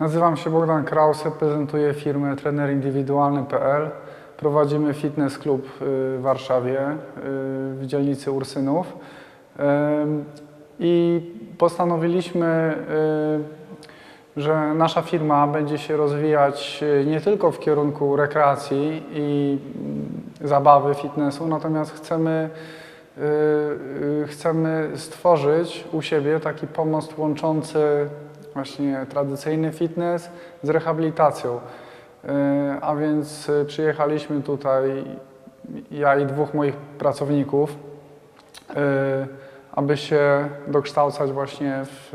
Nazywam się Bogdan Kraus, reprezentuję firmę trenerindywidualny.pl. Prowadzimy fitness klub y, w Warszawie, y, w dzielnicy Ursynów. I postanowiliśmy, y, że nasza firma będzie się rozwijać nie tylko w kierunku rekreacji i mm, zabawy, fitnessu, natomiast chcemy chcemy stworzyć u siebie taki pomost łączący właśnie tradycyjny fitness z rehabilitacją. Y, A więc y, przyjechaliśmy tutaj, ja i dwóch moich pracowników, y, aby się dokształcać właśnie w,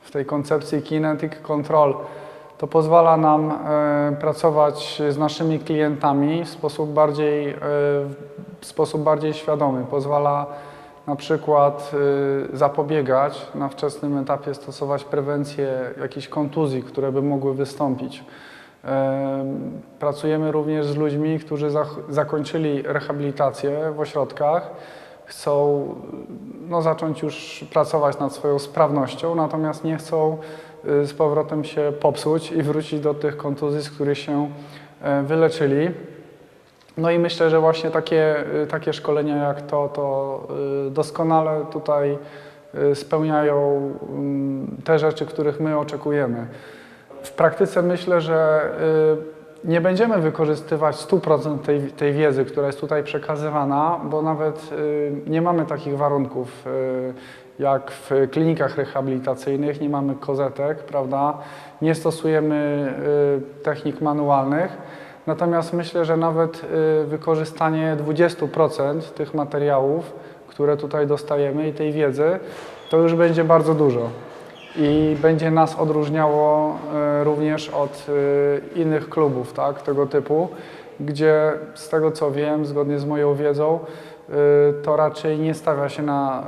w tej koncepcji Kinetic Control. To pozwala nam e, pracować z naszymi klientami w sposób bardziej, e, w sposób bardziej świadomy. Pozwala na przykład e, zapobiegać na wczesnym etapie, stosować prewencję jakichś kontuzji, które by mogły wystąpić. Pracujemy również z ludźmi, którzy zakończyli rehabilitację w ośrodkach, chcą no, zacząć już pracować nad swoją sprawnością, natomiast nie chcą y, z powrotem się popsuć i wrócić do tych kontuzji, z których się e, wyleczyli. No i myślę, że właśnie takie, y, takie szkolenia jak to, to y, doskonale tutaj y, spełniają mm, te rzeczy, których my oczekujemy. W praktyce myślę, że nie będziemy wykorzystywać 100% tej, tej wiedzy, która jest tutaj przekazywana, bo nawet nie mamy takich warunków jak w klinikach rehabilitacyjnych, nie mamy kozetek, prawda? Nie stosujemy technik manualnych. Natomiast myślę, że nawet y, wykorzystanie 20% tych materiałów, które tutaj dostajemy i tej wiedzy, to już będzie bardzo dużo i będzie nas odróżniało e, również od e, innych klubów tak, tego typu, gdzie z tego co wiem, zgodnie z moją wiedzą, to raczej nie stawia się na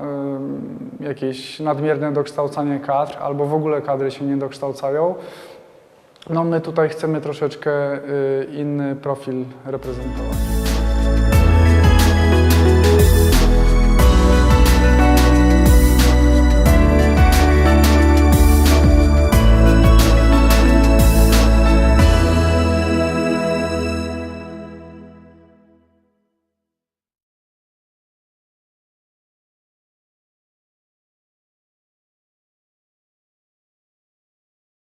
jakieś nadmierne dokształcanie kadr, albo w ogóle kadry się nie dokształcają. No my tutaj chcemy troszeczkę e, inny profil reprezentować.